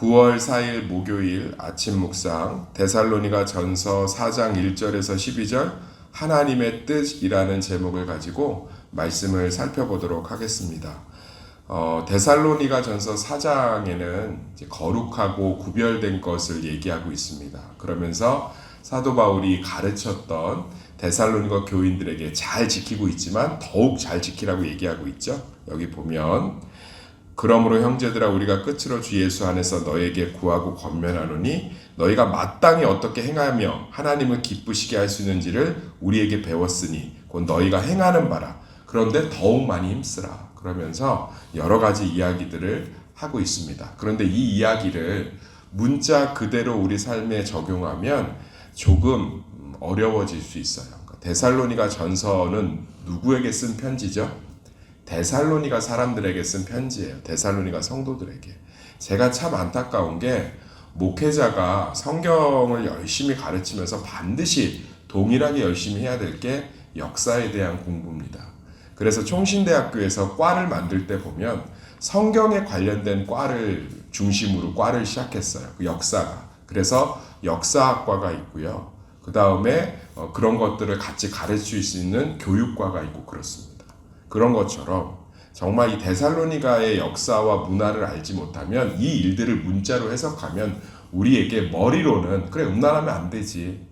9월 4일 목요일 아침 묵상 데살로니가 전서 4장 1절에서 12절 하나님의 뜻이라는 제목을 가지고 말씀을 살펴보도록 하겠습니다. 어, 데살로니가 전서 4장에는 거룩하고 구별된 것을 얘기하고 있습니다. 그러면서 사도 바울이 가르쳤던 데살로니가 교인들에게 잘 지키고 있지만 더욱 잘 지키라고 얘기하고 있죠. 여기 보면 그러므로 형제들아 우리가 끝으로 주 예수 안에서 너에게 구하고 권면하노니 너희가 마땅히 어떻게 행하며 하나님을 기쁘시게 할 수 있는지를 우리에게 배웠으니 곧 너희가 행하는 바라 그런데 더욱 많이 힘쓰라 그러면서 여러 가지 이야기들을 하고 있습니다. 그런데 이 이야기를 문자 그대로 우리 삶에 적용하면 조금 어려워질 수 있어요. 그러니까 데살로니가 전서는 누구에게 쓴 편지죠? 데살로니가 사람들에게 쓴 편지예요. 데살로니가 성도들에게. 제가 참 안타까운 게 목회자가 성경을 열심히 가르치면서 반드시 동일하게 열심히 해야 될 게 역사에 대한 공부입니다. 그래서 총신대학교에서 과를 만들 때 보면 성경에 관련된 과를 중심으로 과를 시작했어요. 그 역사가. 그래서 역사학과가 있고요. 그 다음에 어, 그런 것들을 같이 가르칠 수 있는 교육과가 있고 그렇습니다. 그런 것처럼 정말 이 데살로니가의 역사와 문화를 알지 못하면 이 일들을 문자로 해석하면 우리에게 머리로는 그래 음란하면 안 되지.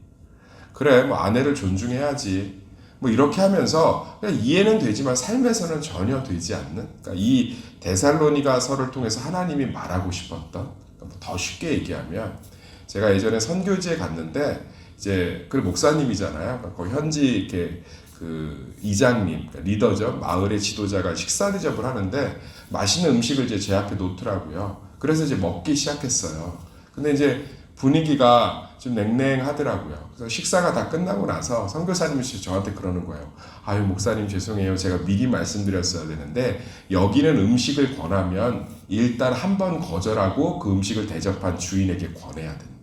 그래 뭐 아내를 존중해야지. 뭐 이렇게 하면서 이해는 되지만 삶에서는 전혀 되지 않는 그러니까 이 데살로니가서를 통해서 하나님이 말하고 싶었던 그러니까 더 쉽게 얘기하면 제가 예전에 선교지에 갔는데 이제 그 목사님이잖아요. 거기 현지 이렇게 그 이장님 그러니까 리더죠 마을의 지도자가 식사 대접을 하는데 맛있는 음식을 이제 제 앞에 놓더라고요. 그래서 이제 먹기 시작했어요. 근데 이제 분위기가 좀 냉랭하더라고요. 그래서 식사가 다 끝나고 나서 선교사님이 저한테 그러는 거예요. 아유 목사님 죄송해요. 제가 미리 말씀드렸어야 되는데 여기는 음식을 권하면 일단 한 번 거절하고 그 음식을 대접한 주인에게 권해야 된대요.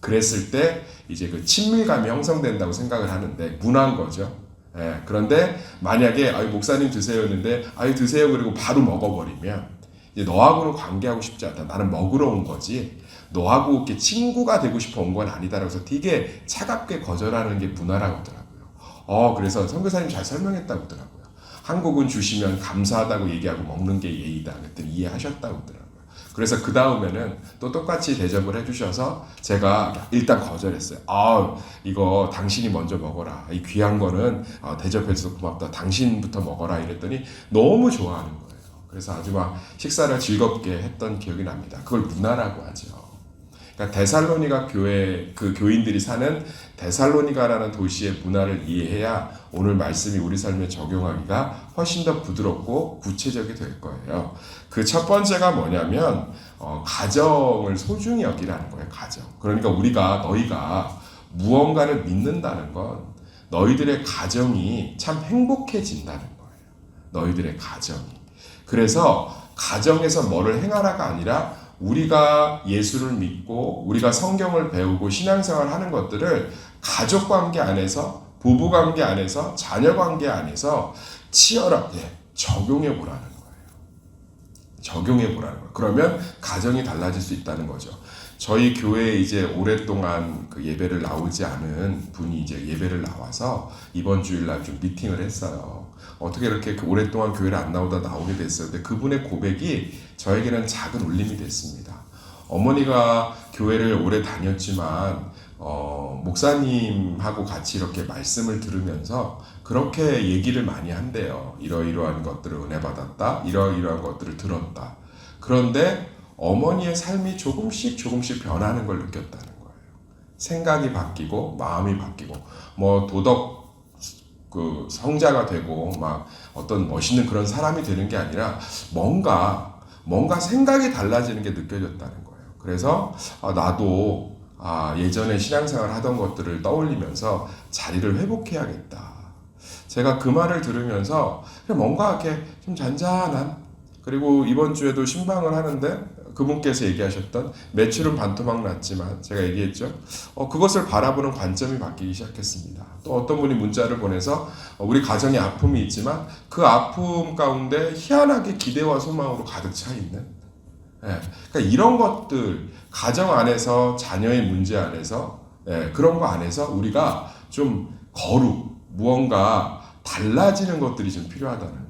그랬을 때 이제 그 친밀감이 형성된다고 생각을 하는데 문화인 거죠. 예, 그런데 만약에 아유 목사님 드세요 했는데 아유 드세요 그리고 바로 먹어버리면 이제 너하고는 관계하고 싶지 않다. 나는 먹으러 온 거지. 너하고 이렇게 친구가 되고 싶어 온 건 아니다라고 해서 되게 차갑게 거절하는 게 문화라고 하더라고요. 어, 그래서 선교사님 잘 설명했다고 하더라고요. 한국은 주시면 감사하다고 얘기하고 먹는 게 예의다. 그랬더니 이해하셨다고 하더라고요. 그래서 그 다음에는 또 똑같이 대접을 해주셔서 제가 일단 거절했어요. 아, 이거 당신이 먼저 먹어라. 이 귀한 거는 어, 대접해줘서 고맙다. 당신부터 먹어라. 이랬더니 너무 좋아하는 거예요. 그래서 아주 막 식사를 즐겁게 했던 기억이 납니다. 그걸 문화라고 하죠. 그러니까 데살로니가 교회 그 교인들이 사는 데살로니가라는 도시의 문화를 이해해야 오늘 말씀이 우리 삶에 적용하기가 훨씬 더 부드럽고 구체적이 될 거예요. 그 첫 번째가 뭐냐면 어, 가정을 소중히 여기라는 거예요. 가정. 그러니까 우리가 너희가 무언가를 믿는다는 건 너희들의 가정이 참 행복해진다는 거예요. 너희들의 가정이. 그래서 가정에서 뭐를 행하라가 아니라 우리가 예수를 믿고 우리가 성경을 배우고 신앙생활 하는 것들을 가족 관계 안에서 부부 관계 안에서 자녀 관계 안에서 치열하게 적용해 보라는 거예요. 적용해 보라는 거예요. 그러면 가정이 달라질 수 있다는 거죠. 저희 교회에 이제 오랫동안 그 예배를 나오지 않은 분이 이제 예배를 나와서 이번 주일날 좀 미팅을 했어요. 어떻게 이렇게 그 오랫동안 교회를 안 나오다 나오게 됐어요. 근데 그분의 고백이 저에게는 작은 울림이 됐습니다. 어머니가 교회를 오래 다녔지만 어, 목사님하고 같이 이렇게 말씀을 들으면서 그렇게 얘기를 많이 한대요. 이러이러한 것들을 은혜 받았다. 이러이러한 것들을 들었다. 그런데 어머니의 삶이 조금씩 조금씩 변하는 걸 느꼈다는 거예요. 생각이 바뀌고 마음이 바뀌고 뭐 도덕 그 성자가 되고 막 어떤 멋있는 그런 사람이 되는 게 아니라 뭔가 뭔가 생각이 달라지는 게 느껴졌다는 거예요. 그래서 아, 나도 아, 예전에 신앙생활 하던 것들을 떠올리면서 자리를 회복해야겠다. 제가 그 말을 들으면서 뭔가 이렇게 좀 잔잔한 그리고 이번 주에도 신방을 하는데 그분께서 얘기하셨던 매출은 반토막 났지만 제가 얘기했죠. 어, 그것을 바라보는 관점이 바뀌기 시작했습니다. 또 어떤 분이 문자를 보내서 어, 우리 가정에 아픔이 있지만 그 아픔 가운데 희한하게 기대와 소망으로 가득 차 있는 예, 그러니까 이런 것들 가정 안에서 자녀의 문제 안에서 예, 그런 거 안에서 우리가 좀 거룩 무언가 달라지는 것들이 좀 필요하다는.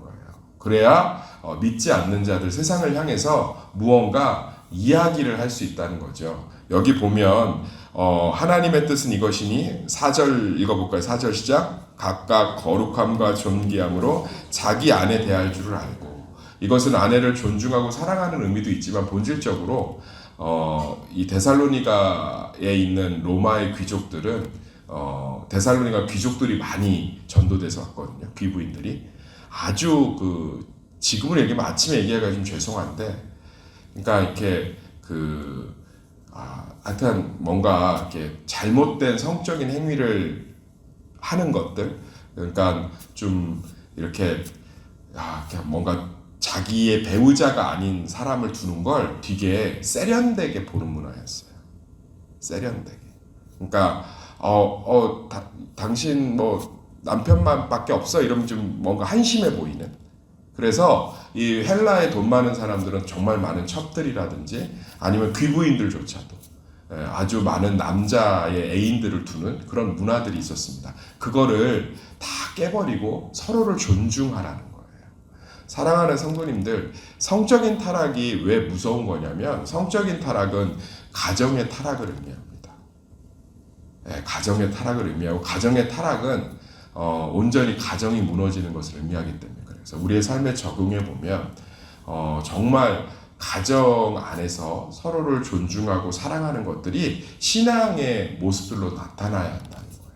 그래야 어, 믿지 않는 자들 세상을 향해서 무언가 이야기를 할 수 있다는 거죠. 여기 보면 어, 하나님의 뜻은 이것이니 4절 읽어볼까요? 4절 시작 각각 거룩함과 존귀함으로 자기 아내 대할 줄을 알고 이것은 아내를 존중하고 사랑하는 의미도 있지만 본질적으로 어, 이 데살로니가에 있는 로마의 귀족들은 어, 데살로니가 귀족들이 많이 전도돼서 왔거든요. 귀부인들이 아주 그 지금으로 얘기하면 아침에 얘기하기가 좀 죄송한데 그러니까 이렇게 그 아, 하여튼 뭔가 이렇게 잘못된 성적인 행위를 하는 것들 그러니까 좀 이렇게 아, 그냥 뭔가 자기의 배우자가 아닌 사람을 두는 걸 되게 세련되게 보는 문화였어요. 세련되게. 그러니까 어, 어, 다, 당신 뭐 남편만밖에 없어 이러면 좀 뭔가 한심해 보이는. 그래서 이 헬라에 돈 많은 사람들은 정말 많은 첩들이라든지 아니면 귀부인들조차도 예, 아주 많은 남자의 애인들을 두는 그런 문화들이 있었습니다. 그거를 다 깨버리고 서로를 존중하라는 거예요. 사랑하는 성도님들, 성적인 타락이 왜 무서운 거냐면 성적인 타락은 가정의 타락을 의미합니다. 예, 가정의 타락을 의미하고 가정의 타락은 어, 온전히 가정이 무너지는 것을 의미하기 때문에 그래서 우리의 삶에 적용해 보면 어, 정말 가정 안에서 서로를 존중하고 사랑하는 것들이 신앙의 모습들로 나타나야 한다는 거예요.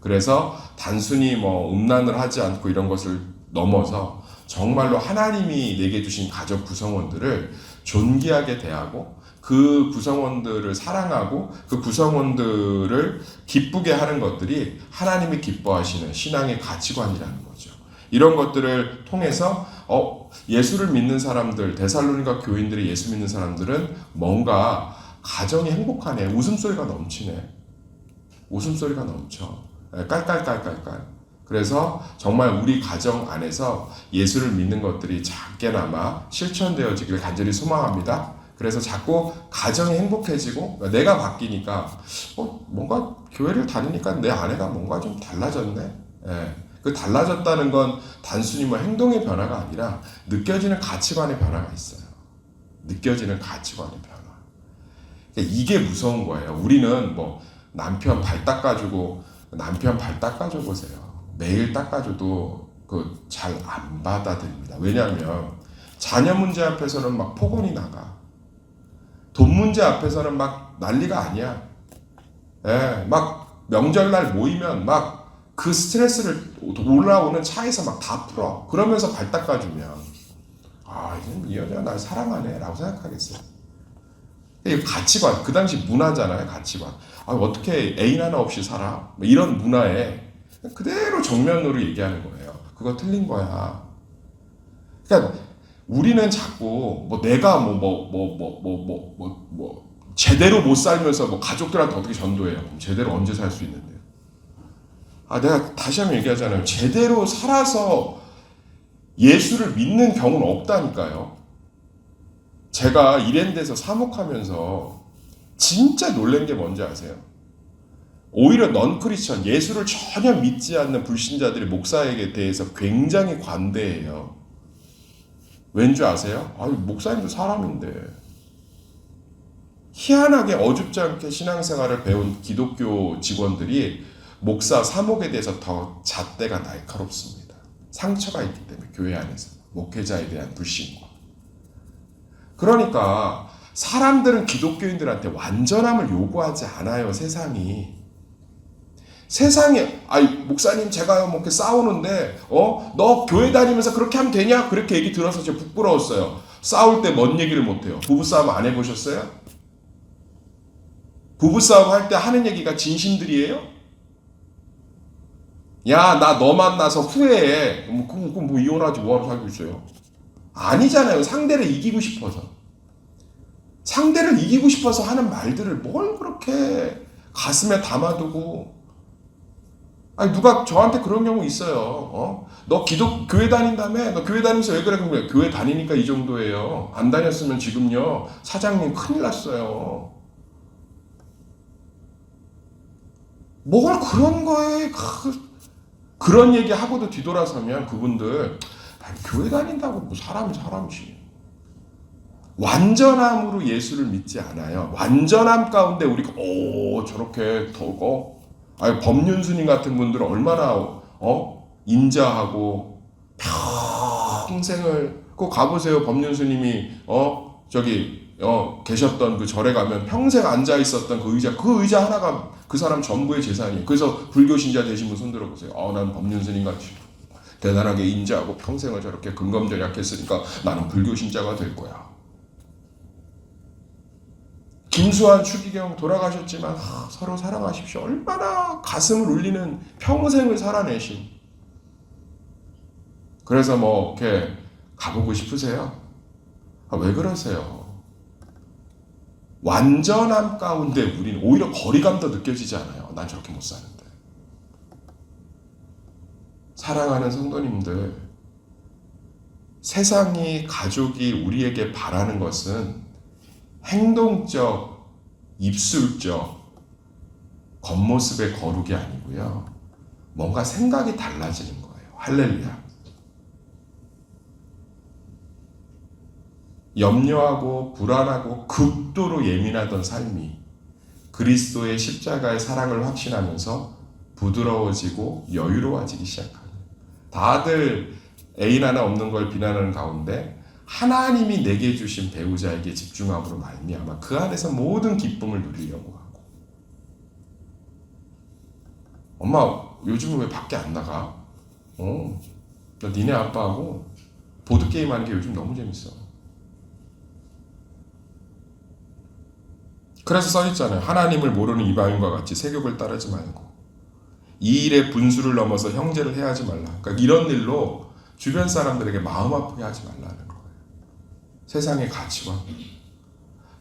그래서 단순히 뭐 음란을 하지 않고 이런 것을 넘어서 정말로 하나님이 내게 주신 가족 구성원들을 존귀하게 대하고 그 구성원들을 사랑하고 그 구성원들을 기쁘게 하는 것들이 하나님이 기뻐하시는 신앙의 가치관이라는 거죠. 이런 것들을 통해서 어, 예수를 믿는 사람들, 데살로니가 교인들이 예수 믿는 사람들은 뭔가 가정이 행복하네. 웃음소리가 넘치네. 웃음소리가 넘쳐. 예, 깔깔깔깔깔. 그래서 정말 우리 가정 안에서 예수를 믿는 것들이 작게나마 실천되어지길 간절히 소망합니다. 그래서 자꾸 가정이 행복해지고 내가 바뀌니까 어, 뭔가 교회를 다니니까 내 아내가 뭔가 좀 달라졌네. 예. 그 달라졌다는 건 단순히 뭐 행동의 변화가 아니라 느껴지는 가치관의 변화가 있어요. 느껴지는 가치관의 변화. 그러니까 이게 무서운 거예요. 우리는 뭐 남편 발 닦아주고 남편 발 닦아줘 보세요. 매일 닦아줘도 그 잘 안 받아들입니다. 왜냐하면 자녀 문제 앞에서는 막 폭언이 나가. 돈 문제 앞에서는 막 난리가 아니야. 예, 막 명절날 모이면 막 그 스트레스를 올라오는 차에서 막 다 풀어. 그러면서 발 닦아주면 아, 이 여자가 날 사랑하네 라고 생각하겠어요. 이 가치관, 그 당시 문화잖아요, 가치관. 아, 어떻게 애인 하나 없이 살아? 뭐 이런 문화에 그대로 정면으로 얘기하는 거예요. 그거 틀린 거야. 그러니까 우리는 자꾸 뭐 내가 뭐 뭐 뭐 뭐 뭐 뭐 뭐 뭐 제대로 못 살면서 뭐 가족들한테 어떻게 전도해요? 제대로 언제 살 수 있는데요? 아 내가 다시 한번 얘기하잖아요. 제대로 살아서 예수를 믿는 경우는 없다니까요. 제가 이랜드에서 사목하면서 진짜 놀란 게 뭔지 아세요? 오히려 넌 크리스천 예수를 전혀 믿지 않는 불신자들이 목사에게 대해서 굉장히 관대해요. 왠줄 아세요? 아니 목사님도 사람인데 희한하게 어줍지 않게 신앙생활을 배운 기독교 직원들이 목사 사목에 대해서 더 잣대가 날카롭습니다. 상처가 있기 때문에 교회 안에서 목회자에 대한 불신과 그러니까 사람들은 기독교인들한테 완전함을 요구하지 않아요 세상이 세상에 아이 목사님 제가요 뭐 이렇게 싸우는데 어? 너 교회 다니면서 그렇게 하면 되냐? 그렇게 얘기 들어서 제가 부끄러웠어요. 싸울 때 뭔 얘기를 못해요. 부부 싸움 안 해보셨어요? 부부 싸움 할 때 하는 얘기가 진심들이에요? 야 나 너 만나서 후회해. 뭐, 그럼, 그럼 뭐 이혼하지 뭐하러 살고 있어요? 아니잖아요. 상대를 이기고 싶어서. 상대를 이기고 싶어서 하는 말들을 뭘 그렇게 가슴에 담아두고 아니 누가 저한테 그런 경우 있어요. 어? 너 기독 교회 다닌다며? 너 교회 다니면서 왜 그래? 그러면 교회 다니니까 이 정도예요. 안 다녔으면 지금요 사장님 큰일 났어요. 뭘 그런 거에 그, 그런 얘기 하고도 뒤돌아서면 그분들 교회 다닌다고 뭐 사람이 사람이지. 완전함으로 예수를 믿지 않아요. 완전함 가운데 우리가 오 저렇게 더고 아니 법륜 스님 같은 분들은 얼마나 어 인자하고 평생을 꼭 가보세요 법륜 스님이 어 저기 어 계셨던 그 절에 가면 평생 앉아 있었던 그 의자 그 의자 하나가 그 사람 전부의 재산이에요. 그래서 불교 신자 되신 분 손들어 보세요. 어난 법륜 스님 같이 대단하게 인자하고 평생을 저렇게 근검절약했으니까 나는 불교 신자가 될 거야. 김수환 추기경 돌아가셨지만 아, 서로 사랑하십시오. 얼마나 가슴을 울리는 평생을 살아내신. 그래서 뭐 이렇게 가보고 싶으세요? 아, 왜 그러세요? 완전함 가운데 우리는 오히려 거리감도 느껴지지 않아요. 난 저렇게 못 사는데. 사랑하는 성도님들, 세상이 가족이 우리에게 바라는 것은 행동적, 입술적, 겉모습의 거룩이 아니고요. 뭔가 생각이 달라지는 거예요. 할렐루야. 염려하고 불안하고 극도로 예민하던 삶이 그리스도의 십자가의 사랑을 확신하면서 부드러워지고 여유로워지기 시작하는 다들 애인 하나 없는 걸 비난하는 가운데 하나님이 내게 주신 배우자에게 집중함으로 말미암아 그 안에서 모든 기쁨을 누리려고 하고 엄마 요즘은 왜 밖에 안 나가? 어, 나 니네 아빠하고 보드 게임 하는 게 요즘 너무 재밌어. 그래서 써 있잖아요. 하나님을 모르는 이방인과 같이 세욕을 따르지 말고 이 일의 분수를 넘어서 형제를 해하지 말라. 그러니까 이런 일로 주변 사람들에게 마음 아프게 하지 말라는. 세상의 가치관.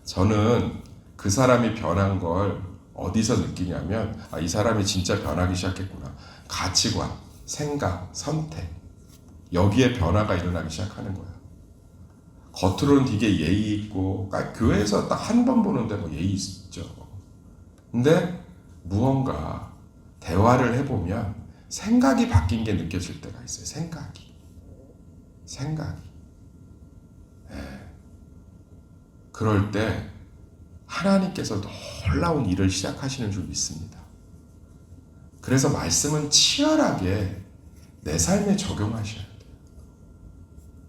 저는 그 사람이 변한 걸 어디서 느끼냐면 아, 이 사람이 진짜 변하기 시작했구나. 가치관, 생각, 선택 여기에 변화가 일어나기 시작하는 거예요. 겉으로는 되게 예의 있고 그러니까 교회에서 딱 한 번 보는데 뭐 예의 있죠. 근데 무언가 대화를 해보면 생각이 바뀐 게 느껴질 때가 있어요. 생각이. 생각이. 예. 그럴 때 하나님께서 놀라운 일을 시작하시는 줄 믿습니다. 그래서 말씀은 치열하게 내 삶에 적용하셔야 돼요.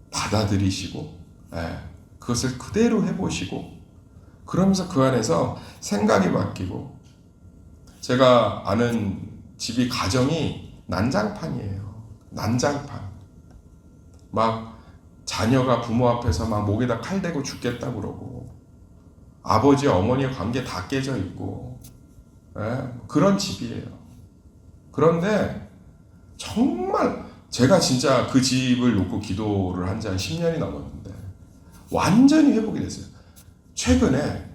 받아들이시고 예, 그것을 그대로 해보시고 그러면서 그 안에서 생각이 바뀌고 제가 아는 집이 가정이 난장판이에요. 난장판. 막 자녀가 부모 앞에서 막 목에다 칼 대고 죽겠다 그러고 아버지 어머니의 관계 다 깨져 있고 예, 그런 집이에요. 그런데 정말 제가 진짜 그 집을 놓고 기도를 한 지 한 10년이 넘었는데 완전히 회복이 됐어요. 최근에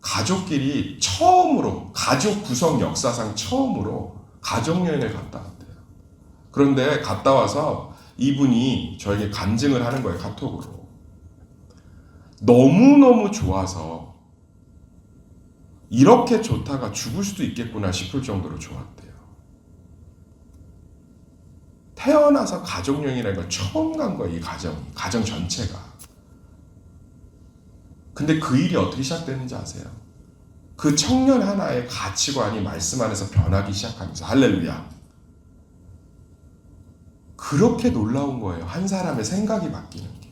가족끼리 처음으로 가족 구성 역사상 처음으로 가족 여행을 갔다 왔대요. 그런데 갔다 와서 이분이 저에게 간증을 하는 거예요 카톡으로. 너무 너무 좋아서 이렇게 좋다가 죽을 수도 있겠구나 싶을 정도로 좋았대요. 태어나서 가족 여행이라는 걸 처음 간 거예요 이 가정이 가정 전체가. 근데 그 일이 어떻게 시작되는지 아세요? 그 청년 하나의 가치관이 말씀 안에서 변하기 시작하면서 할렐루야. 그렇게 놀라운 거예요. 한 사람의 생각이 바뀌는 게.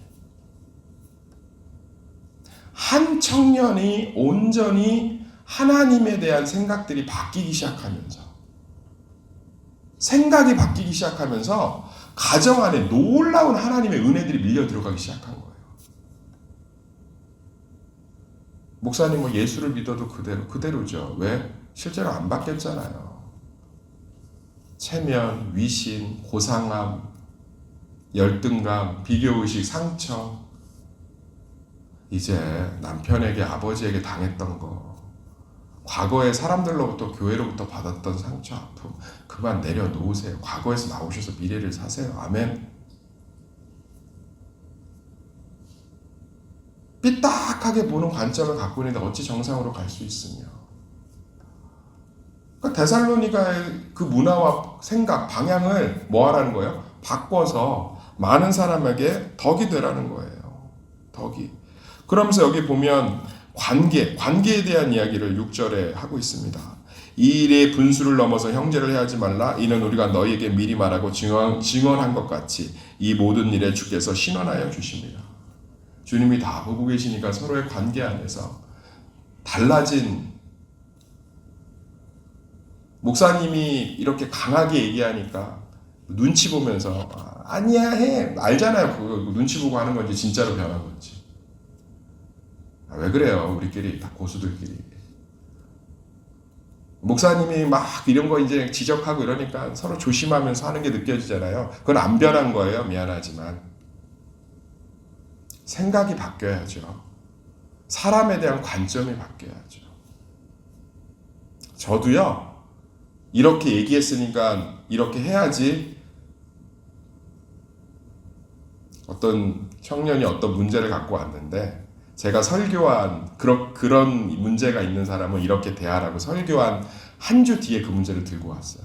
한 청년이 온전히 하나님에 대한 생각들이 바뀌기 시작하면서 생각이 바뀌기 시작하면서 가정 안에 놀라운 하나님의 은혜들이 밀려 들어가기 시작한 거예요. 목사님 뭐 예수를 믿어도 그대로 그대로죠. 왜? 실제로 안 바뀌었잖아요. 체면, 위신, 고상함, 열등감, 비교의식, 상처. 이제 남편에게 아버지에게 당했던 거 과거에 사람들로부터 교회로부터 받았던 상처 아픔 그만 내려놓으세요. 과거에서 나오셔서 미래를 사세요. 아멘. 삐딱하게 보는 관점을 갖고 있는데 어찌 정상으로 갈 수 있으며. 그러니까 데살로니가의 그 문화와 생각, 방향을 뭐 하라는 거예요? 바꿔서 많은 사람에게 덕이 되라는 거예요. 덕이. 그러면서 여기 보면 관계, 관계에 대한 이야기를 6절에 하고 있습니다. 이 일의 분수를 넘어서 형제를 해하지 말라. 이는 우리가 너희에게 미리 말하고 증언, 증언한 것 같이 이 모든 일에 주께서 신원하여 주십니다. 주님이 다 보고 계시니까 서로의 관계 안에서 달라진 목사님이 이렇게 강하게 얘기하니까 눈치 보면서 아, 아니야 해 알잖아요 그 눈치 보고 하는 건지 진짜로 변한 건지 아, 왜 그래요? 우리끼리 다 고수들끼리. 목사님이 막 이런 거 이제 지적하고 이러니까 서로 조심하면서 하는 게 느껴지잖아요. 그건 안 변한 거예요 미안하지만. 생각이 바뀌어야죠. 사람에 대한 관점이 바뀌어야죠. 저도요 이렇게 얘기했으니까 이렇게 해야지. 어떤 청년이 어떤 문제를 갖고 왔는데 제가 설교한 그런 그런 문제가 있는 사람은 이렇게 대하라고 설교한 한 주 뒤에 그 문제를 들고 왔어요.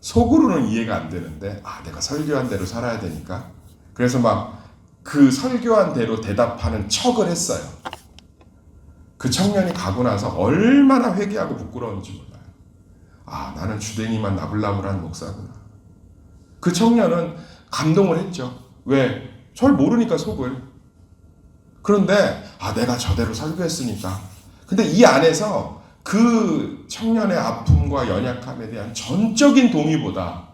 속으로는 이해가 안 되는데 아 내가 설교한 대로 살아야 되니까 그래서 막 그 설교한 대로 대답하는 척을 했어요. 그 청년이 가고 나서 얼마나 회개하고 부끄러운지 몰라요. 아 나는 주댕이만 나불나불한 목사구나. 그 청년은 감동을 했죠. 왜? 절 모르니까 속을. 그런데 아 내가 저대로 설교했으니까. 근데 이 안에서 그 청년의 아픔과 연약함에 대한 전적인 동의보다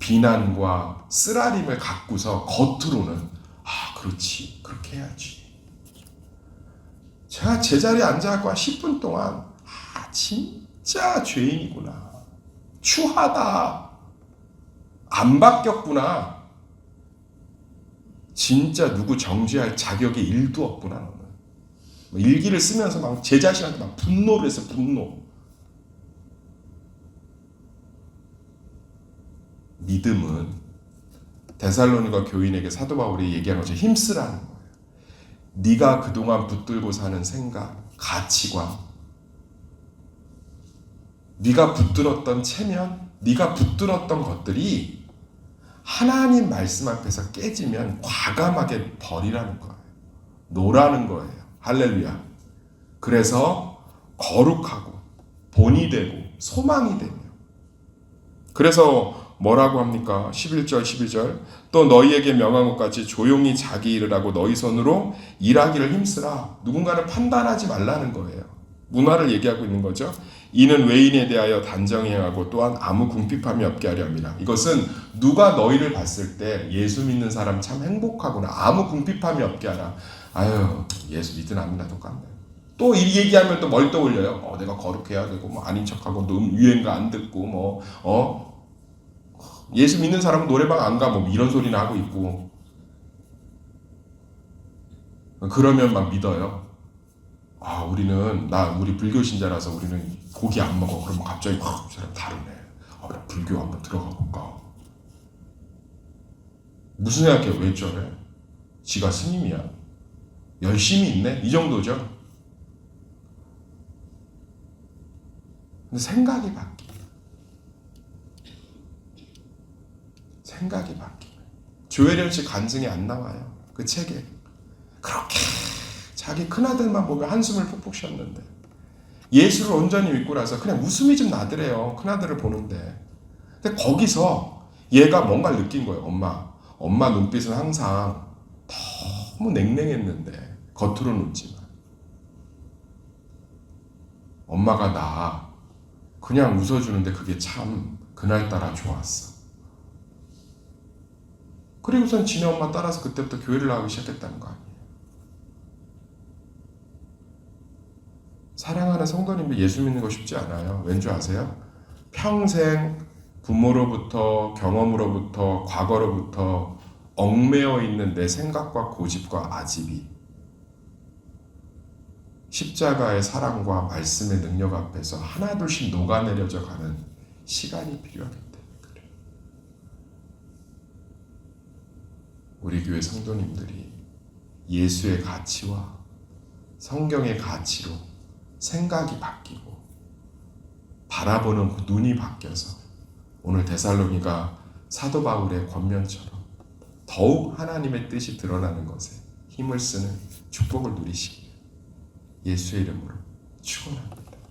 비난과 쓰라림을 갖고서 겉으로는 아 그렇지 그렇게 해야지. 제가 제자리에 앉아갖고 한 10분 동안 아 진짜 죄인이구나. 추하다. 안 바뀌었구나. 진짜 누구 정죄할 자격이 일도 없구나 너는. 뭐 일기를 쓰면서 막 제 자신한테 막 분노를 했어 분노. 믿음은 데살로니가 교인에게 사도 바울이 얘기한 것처럼 힘쓰라는 거예요. 네가 그동안 붙들고 사는 생각, 가치관, 네가 붙들었던 체면, 네가 붙들었던 것들이 하나님 말씀 앞에서 깨지면 과감하게 버리라는 거예요. 노라는 거예요. 할렐루야. 그래서 거룩하고 본이 되고 소망이 되며 그래서 뭐라고 합니까? 11절 12절 또 너희에게 명한 것 같이 조용히 자기 일을 하고 너희 손으로 일하기를 힘쓰라. 누군가를 판단하지 말라는 거예요. 문화를 얘기하고 있는 거죠. 이는 외인에 대하여 단정히 행하고 또한 아무 궁핍함이 없게 하려 합니다. 이것은 누가 너희를 봤을 때 예수 믿는 사람 참 행복하구나. 아무 궁핍함이 없게 하라. 아유, 예수 믿든 안 믿나 똑같네. 또 이 얘기하면 또 뭘 떠올려요? 어, 내가 거룩해야 되고, 뭐, 아닌 척하고, 너 유행가 안 듣고, 뭐, 어, 예수 믿는 사람은 노래방 안 가, 뭐, 이런 소리나 하고 있고. 그러면 막 믿어요. 아, 우리는, 나, 우리 불교 신자라서 우리는 고기 안 먹어. 그러면 갑자기, 와, 이 사람 다르네. 아, 나 불교 한번 들어가 볼까. 무슨 생각해? 왜 저래? 지가 스님이야. 열심히 있네? 이 정도죠? 근데 생각이 바뀌 생각이 바뀌 조혜련 씨 간증이 안 나와요. 그 책에. 그렇게 자기 큰아들만 보면 한숨을 푹푹 쉬었는데 예수를 온전히 믿고 나서 그냥 웃음이 좀 나더래요. 큰아들을 보는데. 근데 거기서 얘가 뭔가를 느낀 거예요. 엄마. 엄마 눈빛은 항상 너무 냉랭했는데 겉으로는 웃지만 엄마가 나 그냥 웃어주는데 그게 참 그날따라 좋았어. 그리고선 지네 엄마 따라서 그때부터 교회를 나가기 시작했다는 거 아니에요. 사랑하는 성도님들 예수 믿는 거 쉽지 않아요. 왠 줄 아세요? 평생 부모로부터 경험으로부터 과거로부터 얽매여 있는 내 생각과 고집과 아집이 십자가의 사랑과 말씀의 능력 앞에서 하나둘씩 녹아내려져 가는 시간이 필요하기 때문에 그래요. 우리 교회 성도님들이 예수의 가치와 성경의 가치로 생각이 바뀌고 바라보는 그 눈이 바뀌어서 오늘 데살로니가 사도 바울의 권면처럼 더욱 하나님의 뜻이 드러나는 것에 힘을 쓰는 축복을 누리시길 예수의 이름으로 축원합니다.